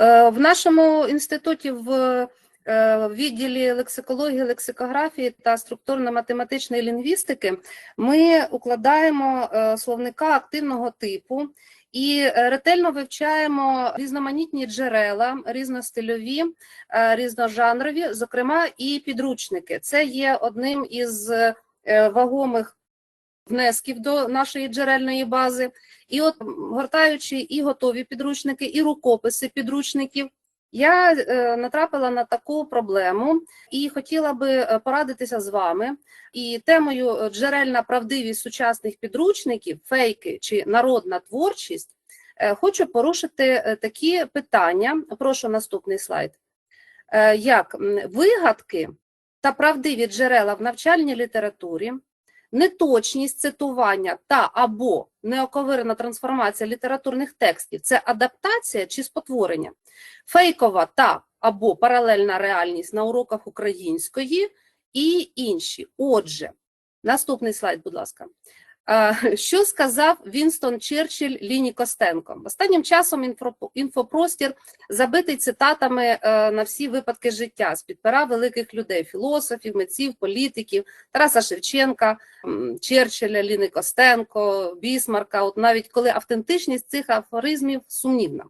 Е, В нашому інституті в е, відділі лексикології, лексикографії та структурно-математичної лінгвістики ми укладаємо е, словника активного типу і ретельно вивчаємо різноманітні джерела, різностильові, різножанрові, зокрема і підручники. Це є одним із вагомих внесків до нашої джерельної бази. І от гортаючи і готові підручники, і рукописи підручників, я е, натрапила на таку проблему і хотіла би е, порадитися з вами. І темою е, джерельна правдивість сучасних підручників, фейки чи народна творчість, хочу порушити такі питання. Прошу наступний слайд. Як вигадки та правдиві джерела в навчальній літературі, неточність цитування та або неоковирена трансформація літературних текстів це адаптація чи спотворення, фейкова та або паралельна реальність на уроках української і інші. Отже, наступний слайд, будь ласка. Е, Що сказав Вінстон Черчилль Ліні Костенко? Останнім часом інфопростір забитий цитатами е, на всі випадки життя з-під пера великих людей, філософів, митців, політиків, Тараса Шевченка, Черчилля, Ліни Костенко, Бісмарка, от навіть коли автентичність цих афоризмів сумнівна.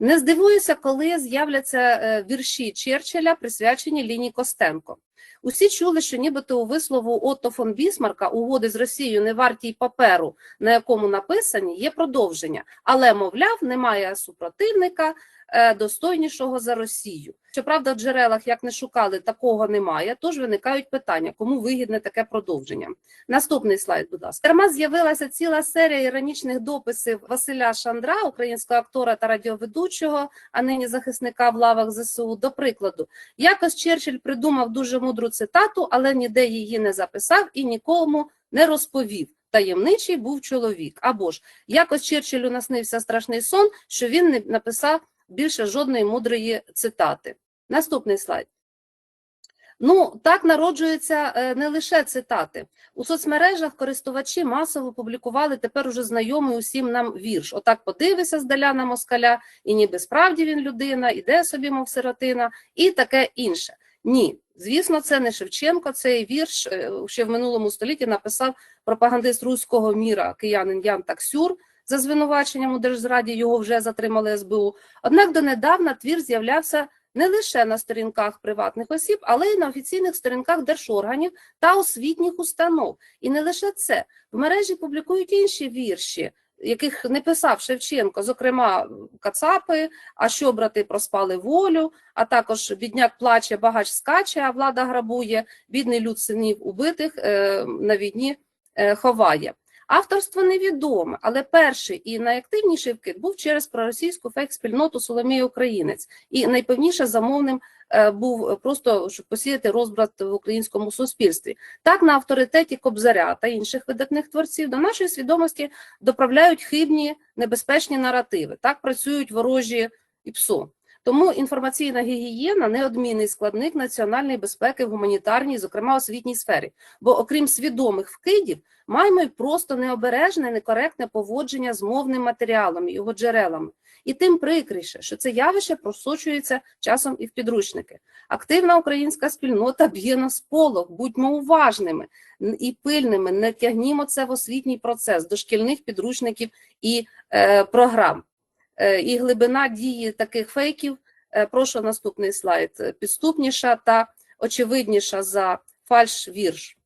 Не здивуюся, коли з'являться е, вірші Черчилля, присвячені Ліні Костенко. Усі чули, що нібито у вислову Отто фон Бісмарка угоди з Росією не варті й паперу, на якому написані, є продовження, але, мовляв, немає супротивника е, достойнішого за Росію. Щоправда, в джерелах, як не шукали, такого немає, тож виникають питання, кому вигідне таке продовження. Наступний слайд, будь ласка. Терма з'явилася ціла серія іронічних дописів Василя Шандра, українського актора та радіоведучого, а нині захисника в лавах ЗСУ. До прикладу, якось Черчилль придумав дуже мудру цитату, але ніде її не записав і нікому не розповів. Таємничий був чоловік. Або ж якось Черчиллю наснився страшний сон, що він не написав більше жодної мудрої цитати. Наступний слайд. Ну, так народжуються е, не лише цитати. У соцмережах користувачі масово публікували тепер уже знайомий усім нам вірш. Отак подивися здаля на москаля, і ніби справді він людина, іде собі, мов сиротина, і таке інше. Ні, звісно, це не Шевченко. Цей вірш е, ще в минулому столітті написав пропагандист руського міра киянин Ян Таксюр. За звинуваченням у держзраді його вже затримали СБУ. Однак донедавна твір з'являвся не лише на сторінках приватних осіб, але й на офіційних сторінках держорганів та освітніх установ. І не лише це в мережі публікують інші вірші, яких не писав Шевченко, зокрема Кацапи, а що брати проспали волю, а також бідняк плаче, багач скаче, а влада грабує, бідний люд синів убитих е, на війні е, ховає. Авторство невідоме, але перший і найактивніший вкид був через проросійську фейк-спільноту Соломія Українець, і найпевніше замовним е, був просто щоб посіяти розбрат в українському суспільстві. Так на авторитеті Кобзаря та інших видатних творців до нашої свідомості доправляють хибні небезпечні наративи. Так працюють ворожі і ПСО. Тому інформаційна гігієна неодмінний складник національної безпеки в гуманітарній, зокрема освітній сфері. Бо окрім свідомих вкидів, маємо й просто необережне, некоректне поводження з мовним матеріалом і його джерелами. І тим прикріше, що це явище просочується часом і в підручники. Активна українська спільнота б'є на сполох, будьмо уважними і пильними, не тягнімо це в освітній процес дошкільних підручників і е, програм. Е, і глибина дії таких фейків, е, прошу наступний слайд, е, підступніша та очевидніша за фальш-вірш.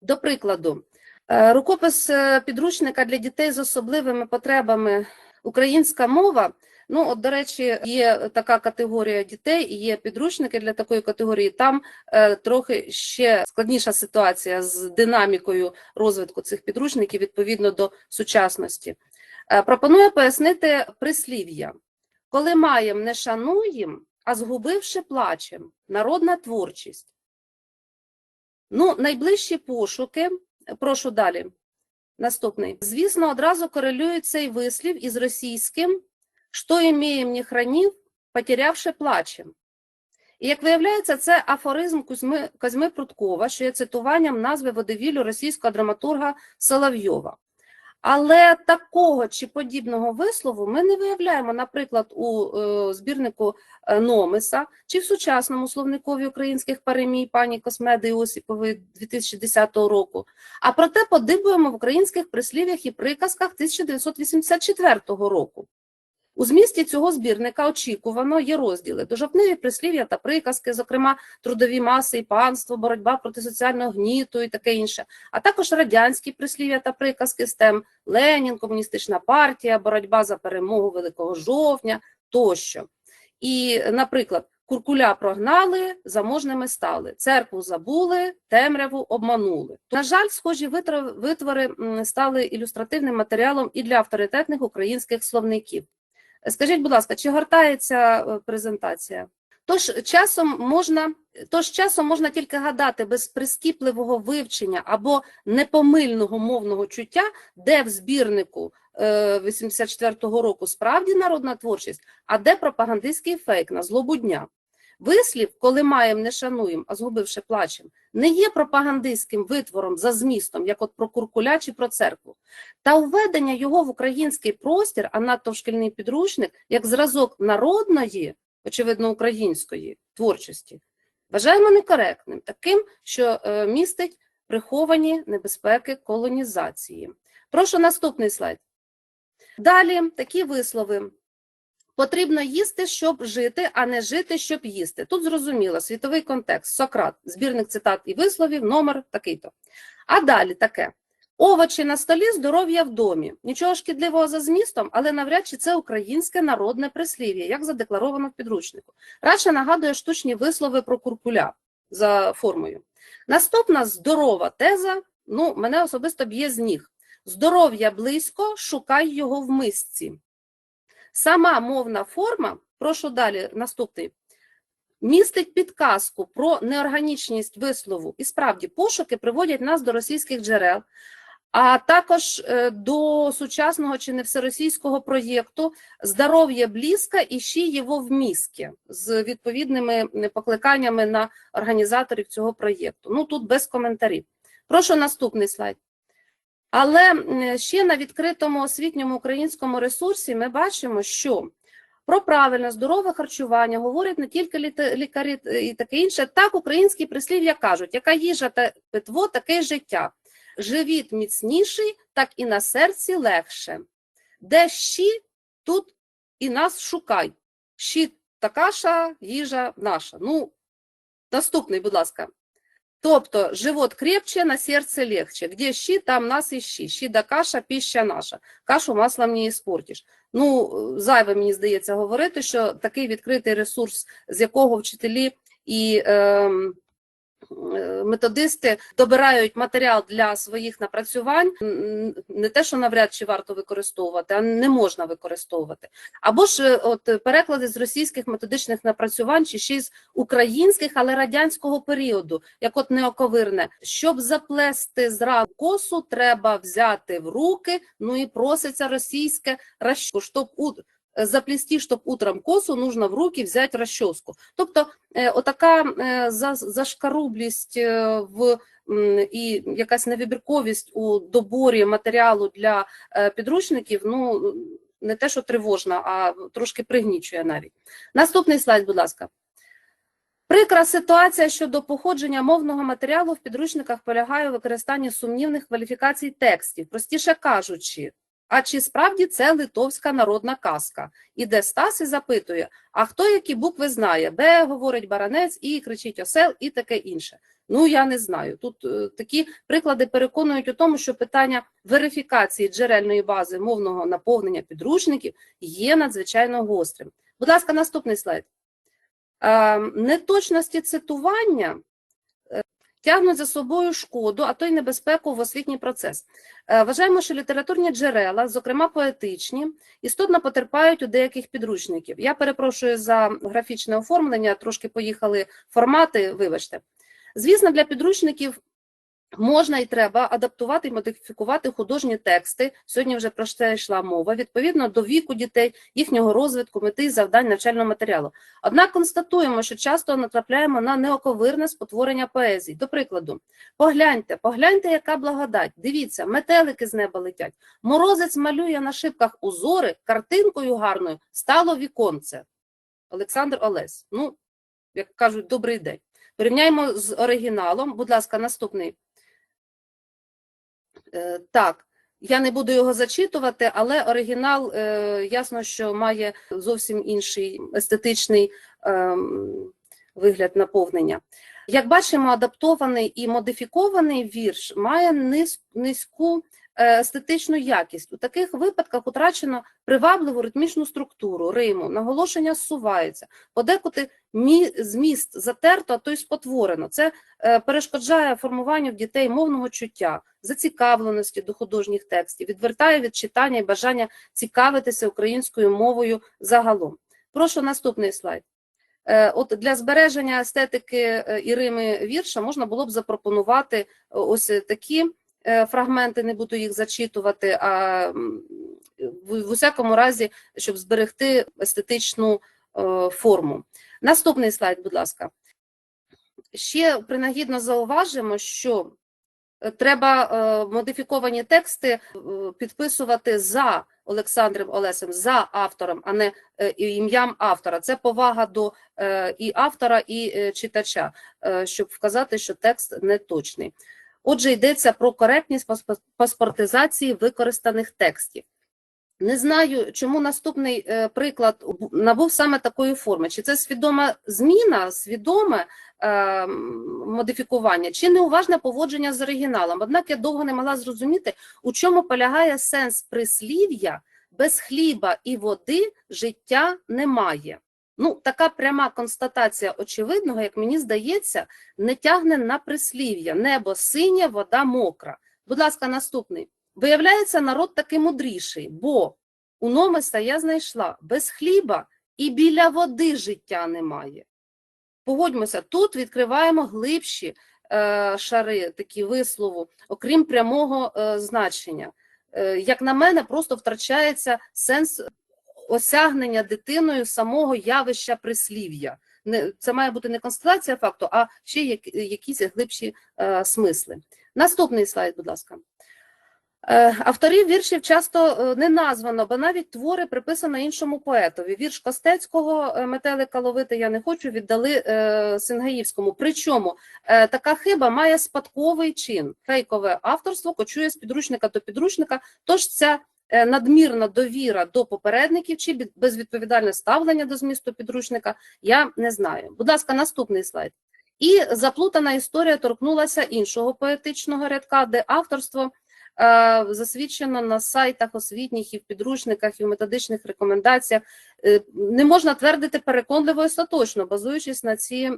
До прикладу, рукопис підручника для дітей з особливими потребами українська мова. Ну, от, до речі, є така категорія дітей, є підручники для такої категорії. Там е, трохи ще складніша ситуація з динамікою розвитку цих підручників відповідно до сучасності. Е, Пропоную пояснити прислів'я. Коли маєм, не шануєм, а згубивши плачем. Народна творчість. Ну, найближчі пошуки, прошу далі. Наступний. Звісно, одразу корелює цей вислів із російським «Що імеєм не хранів, потерявши плачем». І, як виявляється, це афоризм Кузьми, Козьми Пруткова, що є цитуванням назви водевілю російського драматурга Соловйова. Але такого чи подібного вислову ми не виявляємо, наприклад, у е, збірнику е, Номеса чи в сучасному словникові українських паремій пані Космеди Осіпової 2010 року. А проте подибуємо в українських прислів'ях і приказках 1984 року. У змісті цього збірника очікувано є розділи дожовтневі прислів'я та приказки, зокрема трудові маси і панство, боротьба проти соціального гніту і таке інше, а також радянські прислів'я та приказки з тем Ленін, комуністична партія, боротьба за перемогу Великого жовтня тощо. І, наприклад, куркуля прогнали, заможними стали, церкву забули, темряву обманули. На жаль, схожі витвори стали ілюстративним матеріалом і для авторитетних українських словників. Скажіть, будь ласка, чи гортається е, презентація? Тож часом можна, тож часом можна тільки гадати без прискіпливого вивчення або непомильного мовного чуття, де в збірнику е, 84-го року справді народна творчість, а де пропагандистський фейк на злобу дня. Вислів, коли маєм, не шануєм, а згубивши плачем, не є пропагандистським витвором за змістом, як от про куркуля чи про церкву. Та введення його в український простір, а надто в шкільний підручник, як зразок народної, очевидно, української творчості, вважаємо некоректним, таким, що е, містить приховані небезпеки колонізації. Прошу наступний слайд. Далі такі вислови. Потрібно їсти, щоб жити, а не жити, щоб їсти. Тут зрозуміло, світовий контекст, Сократ, збірник цитат і висловів, номер такий-то. А далі таке. Овочі на столі, здоров'я в домі. Нічого шкідливого за змістом, але навряд чи це українське народне прислів'я, як задекларовано в підручнику. Радше нагадує штучні вислови про куркуля за формою. Наступна здорова теза, ну, мене особисто б'є з ніг. Здоров'я близько, шукай його в мисці. Сама мовна форма, прошу далі, наступний, містить підказку про неорганічність вислову. І справді пошуки приводять нас до російських джерел, а також е, до сучасного чи не всеросійського проєкту Здоров'я близько, іщи його в мізки» з відповідними покликаннями на організаторів цього проєкту. Ну тут без коментарів. Прошу наступний слайд. Але ще на відкритому освітньому українському ресурсі ми бачимо, що про правильне здорове харчування говорять не тільки лікарі е, і таке інше. Так українські прислів'я кажуть, яка їжа та питво, таке життя. Живіт міцніший, так і на серці легше. Де щі, тут і нас шукай. Щі та каша, їжа наша. Ну, наступний, будь ласка. Тобто, живот крепче, на серце легче. Где щи, там нас і щи. Да каша, піща наша. Кашу маслом не іспортиш. Ну, зайве, мені здається, говорити, що такий відкритий ресурс, з якого вчителі і е, методисти добирають матеріал для своїх напрацювань, не те, що навряд чи варто використовувати, а не можна використовувати. Або ж е, от е, переклади з російських методичних напрацювань, чи ще з українських, але радянського періоду, як от неоковирне, щоб заплести зранку косу, треба взяти в руки. Ну і проситься російське расчоску, щоб заплести, щоб утром косу, нужно в руки взяти розчоску. Тобто, е, отака е, зашкарублість в і якась невибірковість у доборі матеріалу для е, підручників, ну не те, що тривожна, а трошки пригнічує навіть. Наступний слайд, будь ласка. Прикра ситуація щодо походження мовного матеріалу в підручниках полягає у використанні сумнівних кваліфікацій текстів, простіше кажучи, а чи справді це литовська народна казка? Іде Стас і запитує, а хто які букви знає? Б, говорить баранець, і кричить осел, і таке інше. Ну, я не знаю. Тут е, такі приклади переконують у тому, що питання верифікації джерельної бази мовного наповнення підручників є надзвичайно гострим. Будь ласка, наступний слайд. Е, неточності цитування тягнуть за собою шкоду, а то й небезпеку в освітній процес. Е, Вважаємо, що літературні джерела, зокрема поетичні, істотно потерпають у деяких підручників. Я перепрошую за графічне оформлення, трошки поїхали формати, вибачте. Звісно, для підручників Можна і треба адаптувати і модифікувати художні тексти. Сьогодні вже про це йшла мова, відповідно до віку дітей, їхнього розвитку, мети і завдань навчального матеріалу. Однак констатуємо, що часто натрапляємо на неоковирне спотворення поезії. До прикладу, погляньте, погляньте, яка благодать. Дивіться, метелики з неба летять. Морозець малює на шибках узори, картинкою гарною стало віконце. Олександр Олесь. Ну, як кажуть, добрий день. Порівняємо з оригіналом. Будь ласка, наступний. Е, Так, я не буду його зачитувати, але оригінал е, ясно, що має зовсім інший естетичний ем, вигляд наповнення. Як бачимо, адаптований і модифікований вірш має низьку е, естетичну якість. У таких випадках утрачено привабливу ритмічну структуру Риму, наголошення зсувається, подекуди зміст затерто, а то й спотворено. Це е, перешкоджає формуванню в дітей мовного чуття, зацікавленості до художніх текстів, відвертає від читання і бажання цікавитися українською мовою загалом. Прошу наступний слайд. Е, От для збереження естетики е, і рими вірша можна було б запропонувати ось такі фрагменти, не буду їх зачитувати, а в, усякому разі, щоб зберегти естетичну форму. Наступний слайд, будь ласка. Ще принагідно зауважимо, що е, треба е, модифіковані тексти е, підписувати за Олександром Олесем, за автором, а не ім'ям автора. Це повага до і автора, і читача, щоб вказати, що текст не точний. Отже, йдеться про коректність паспортизації використаних текстів. Не знаю, чому наступний е, приклад набув саме такої форми. Чи це свідома зміна, свідоме е, модифікування, чи неуважне поводження з оригіналом. Однак я довго не могла зрозуміти, у чому полягає сенс прислів'я без хліба і води життя немає. Ну, така пряма констатація очевидного, як мені здається, не тягне на прислів'я небо синє, вода мокра. Будь ласка, наступний. Виявляється, народ таки мудріший, бо у Номеса я знайшла без хліба і біля води життя немає. Погодьмося, тут відкриваємо глибші е, шари, такі вислову, окрім прямого е, значення. Е, як на мене, просто втрачається сенс осягнення дитиною самого явища прислів'я. Це має бути не констатація факту, а ще як, якісь глибші е, смисли. Наступний слайд, будь ласка. Е, Авторів віршів часто е, не названо, бо навіть твори приписано іншому поетові. Вірш Костецького е, «Метелика ловити я не хочу» віддали Сингаївському. Причому така хиба має спадковий чин. Фейкове авторство кочує з підручника до підручника, тож ця надмірна довіра до попередників чи безвідповідальне ставлення до змісту підручника, я не знаю. Будь ласка, наступний слайд. І заплутана історія торкнулася іншого поетичного рядка, де авторство засвідчено на сайтах освітніх і в підручниках, і в методичних рекомендаціях. Е, Не можна твердити переконливо і остаточно, базуючись на ці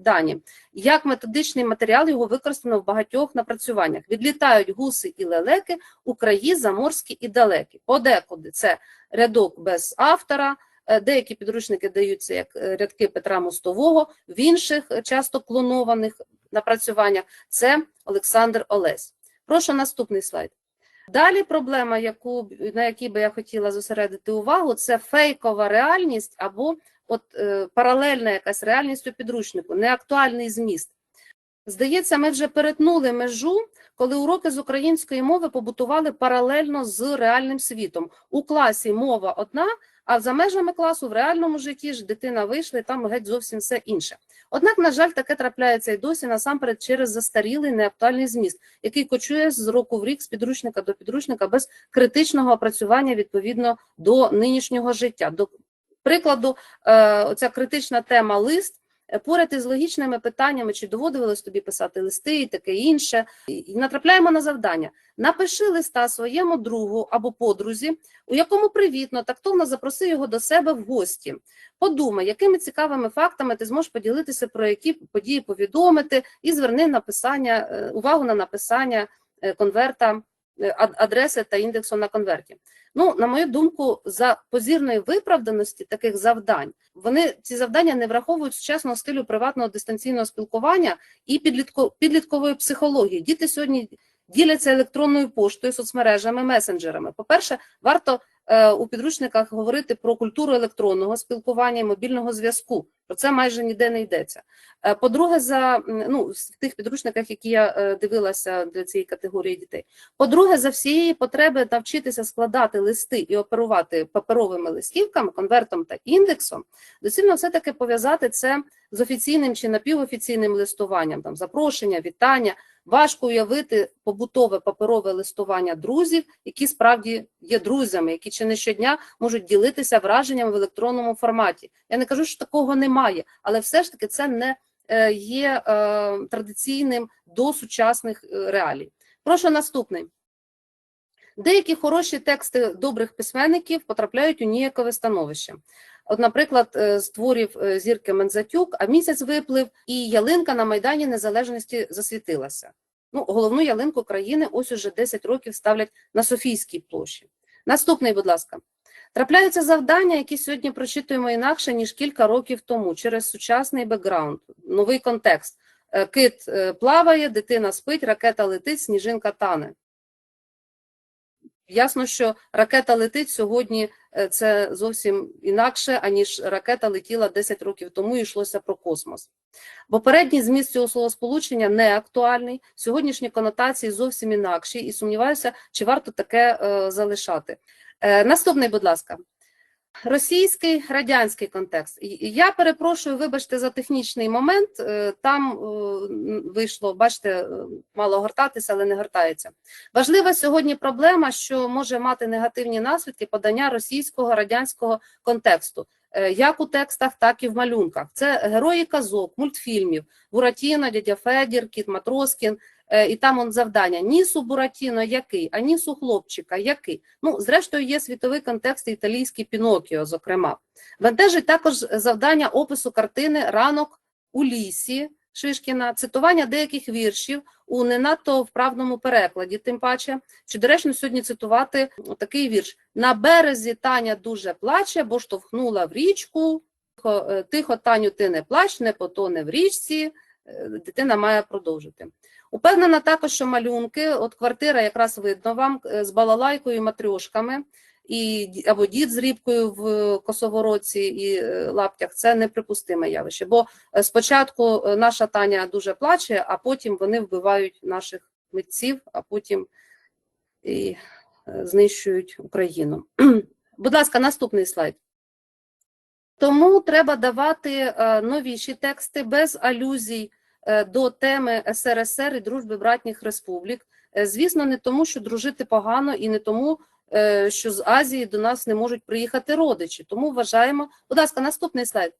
дані. Як методичний матеріал його використано в багатьох напрацюваннях. Відлітають гуси і лелеки у краї заморські і далекі. Подекуди це рядок без автора, е, деякі підручники даються як е, рядки Петра Мостового, в інших е, часто клонованих напрацюваннях це Олександр Олесь. Прошу наступний слайд. Далі проблема, яку, на якій би я хотіла зосередити увагу, це фейкова реальність або от, е, паралельна якась реальність у підручнику, неактуальний зміст. Здається, ми вже перетнули межу, коли уроки з української мови побутували паралельно з реальним світом. У класі мова одна, а за межами класу в реальному житті ж дитина вийшла, і там геть зовсім все інше. Однак, на жаль, таке трапляється і досі насамперед через застарілий неактуальний зміст, який кочує з року в рік з підручника до підручника без критичного опрацювання відповідно до нинішнього життя. До прикладу, е, оця критична тема лист. Поряд із логічними питаннями, чи доводилось тобі писати листи і таке інше, і натрапляємо на завдання. Напиши листа своєму другу або подрузі, у якому привітно, тактовно запроси його до себе в гості. Подумай, якими цікавими фактами ти зможеш поділитися, про які події повідомити, і зверни написання, е, увагу на написання е, конверта адреси та індексу на конверті. Ну, на мою думку, за позірної виправданості таких завдань вони ці завдання не враховують сучасного стилю приватного дистанційного спілкування і підлітко, підліткової психології. Діти сьогодні діляться електронною поштою, соцмережами, месенджерами. По-перше, варто е, у підручниках говорити про культуру електронного спілкування і мобільного зв'язку. Про це майже ніде не йдеться. Е, По-друге, за ну, в тих підручниках, які я е, дивилася для цієї категорії дітей. По-друге, за всієї потреби навчитися складати листи і оперувати паперовими листівками, конвертом та індексом, доцільно все-таки пов'язати це з офіційним чи напівофіційним листуванням, там запрошення, вітання. Важко уявити побутове паперове листування друзів, які справді є друзями, які чи не щодня можуть ділитися враженнями в електронному форматі. Я не кажу, що такого немає, але все ж таки це не е, є е, традиційним до сучасних е, реалій. Прошу наступний. Деякі хороші тексти добрих письменників потрапляють у ніякове становище. От, наприклад, е, з творів е, зірки Мензатюк, а місяць виплив, і ялинка на Майдані Незалежності засвітилася. Ну, головну ялинку країни ось уже 10 років ставлять на Софійській площі. Наступний, будь ласка. Трапляються завдання, які сьогодні прочитуємо інакше, ніж кілька років тому, через сучасний бекграунд, новий контекст. Е, Кит е, плаває, дитина спить, ракета летить, сніжинка тане. Ясно, що ракета летить сьогодні е, це зовсім інакше, аніж ракета летіла 10 років тому і йшлося про космос. Попередній зміст цього словосполучення не актуальний, сьогоднішні конотації зовсім інакші, і сумніваюся, чи варто таке е, залишати. Е, наступний, будь ласка. Російський радянський контекст. Я перепрошую, вибачте за технічний момент. е, Там е, вийшло, бачите, е, мало гортатися, але не гортається. Важлива сьогодні проблема, що може мати негативні наслідки подання російського радянського контексту, як у текстах, так і в малюнках. Це герої казок, мультфільмів, Буратіно, дядя Федір, Кіт Матроскін. Е, І там он завдання Нісу Буратіно який, а Нісу хлопчика який. Ну, зрештою, є світовий контекст італійський Пінокіо, зокрема. Бентежить також завдання опису картини Ранок у лісі Шишкіна, цитування деяких віршів у не надто вправному перекладі, тим паче. Чи доречно сьогодні цитувати такий вірш: На березі Таня дуже плаче, бо штовхнула в річку. Тихо, е, Таню, ти не плач, не потоне в річці. Е, Дитина має продовжити. Упевнена також, що малюнки, от квартира якраз видно вам е, з балалайкою матрьошками, і або дід з рібкою в косоворотці і е, лаптях це неприпустиме явище. Бо е, спочатку наша Таня дуже плаче, а потім вони вбивають наших митців, а потім і знищують Україну. Будь ласка, наступний слайд. Тому треба давати новіші тексти без алюзій до теми СРСР і дружби братніх республік. Е, Звісно, не тому, що дружити погано, і не тому, е, що з Азії до нас не можуть приїхати родичі. Тому вважаємо. Будь ласка, наступний слайд.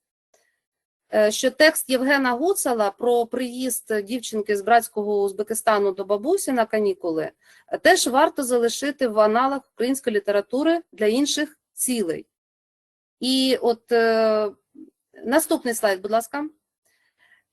Е, Що текст Євгена Гуцала про приїзд дівчинки з братського Узбекистану до бабусі на канікули е, теж варто залишити в аналах української літератури для інших цілей. І от е, наступний слайд, будь ласка.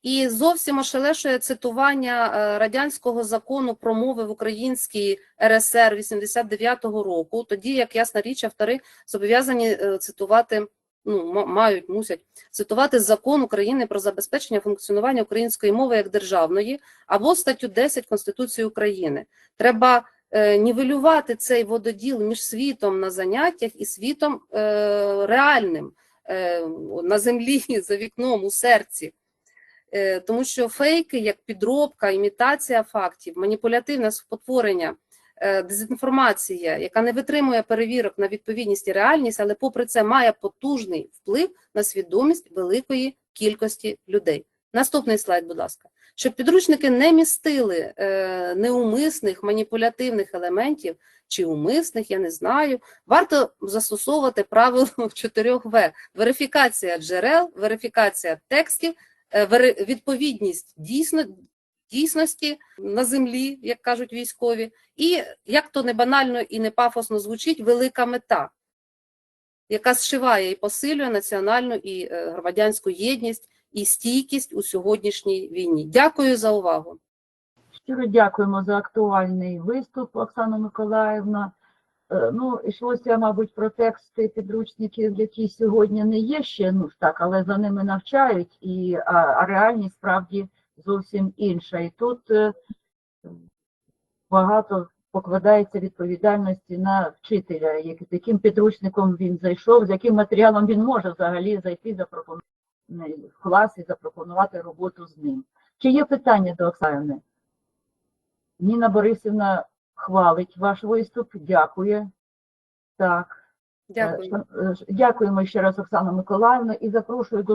І зовсім ошелешує цитування е, радянського закону про мови в українській РСР 89-го року, тоді як ясна річ, автори зобов'язані е, цитувати, ну ма- мають, мусять цитувати закон України про забезпечення функціонування української мови як державної або статтю 10 Конституції України. Треба е, нівелювати цей вододіл між світом на заняттях і світом е, реальним е, на землі, за вікном, у серці. Е, Тому що фейки, як підробка, імітація фактів, маніпулятивне спотворення, е, дезінформація, яка не витримує перевірок на відповідність і реальність, але попри це має потужний вплив на свідомість великої кількості людей. Наступний слайд, будь ласка. Щоб підручники не містили е, неумисних маніпулятивних елементів чи умисних, я не знаю, варто застосовувати правило 4В. Верифікація джерел, верифікація текстів, відповідність дійсно, дійсності на землі, як кажуть військові, і як то не банально і не пафосно звучить, велика мета, яка зшиває і посилює національну і е, громадянську єдність і стійкість у сьогоднішній війні. Дякую за увагу. Щиро дякуємо за актуальний виступ, Оксана Миколаївна. Е, Ну, йшлося, мабуть, про тексти підручників, які сьогодні не є ще, ну так, але за ними навчають, і, а, а реальність справді зовсім інша. І тут е, багато покладається відповідальності на вчителя, як- яким підручником він зайшов, з яким матеріалом він може взагалі зайти запропонувати в клас і запропонувати роботу з ним. Чи є питання до Оксани? Ніна Борисівна хвалить ваш виступ, дякує. Так, е, Дякую. е, дякуємо ще раз Оксана Миколаївна, і запрошую до